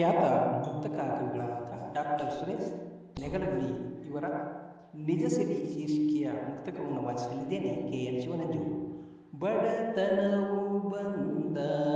ಖ್ಯಾತ ಮುಕ್ತಕ ಕವಿಗಳಾದಂಥ ಡಾಕ್ಟರ್ ಸುರೇಶ್ ನೆಗಲಗುಳಿ ಇವರ ನಿಜ ಸಿರಿ ಶೀರ್ಷಿಕೆಯ ಮುಕ್ತಕವನ್ನು ವಾಚಿಸಲಿದ್ದೇನೆ ಕೆ ಎನ್ ಶಿವನಂಜು. ಬಡತನವು ಬಂದಾಗ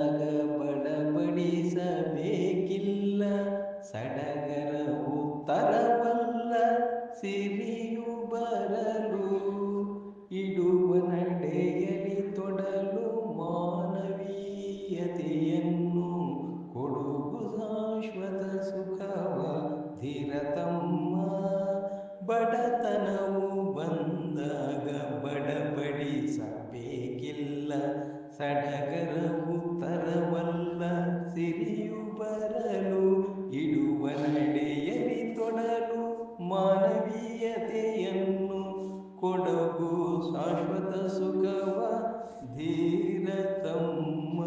ಸಡಗರವು ಉತ್ತರವಲ್ಲ ಸಿರಿಯು ಬರಲು, ಇಡುವ ನಡೆಯಲಿ ತೊಡಲು ಮಾನವೀಯತೆಯನ್ನು ಕೊಡಗು ಶಾಶ್ವತ ಸುಖವ ಧೀರತಮ್ಮ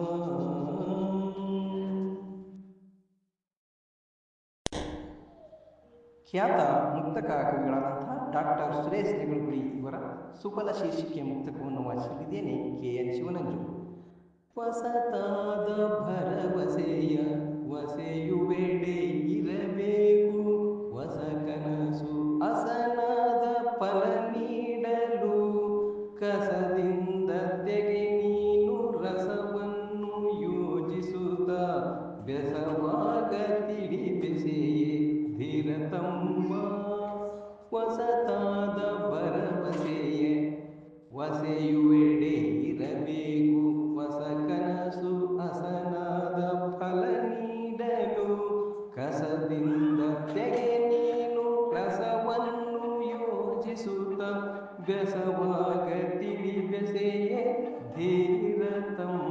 ಖ್ಯಾತ ಮುಕ್ತಕ ಕವಿಗಳಾದಂತಹ ಡಾಕ್ಟರ್ ಸುರೇಶ್ ಇವರ ಸುಫಲ ಶೀರ್ಷಿಕೆ ಮುಕ್ತಕವನ್ನು ವಾಚಿಸಲಿದ್ದೇನೆ ಕೆ ಎನ್ ಶಿವನಂಜು. ಹೊಸತಾದ ಭರವಸೆಯ ವಸೆಯುವೆಡೆ ಇರಬೇಕು. ಹೊಸ ಕನಸು ಅಸನಾದ ಫಲ ನೀಡಲು ಕಸದಿಂದ ತೆಗೆ ನೀನು ರಸವನ್ನು ಯೋಜಿಸುತ್ತ ಬೆಸವಾಗ ತಿಳಿ ಬೆಸೆಯೇ ಧೀರತಮ್ಮ. ಹೊಸತಾದ ಭರವಸೆಯೇ ವಸೆಯುವೆ व्यसवागतिरिवसेये धीरतम्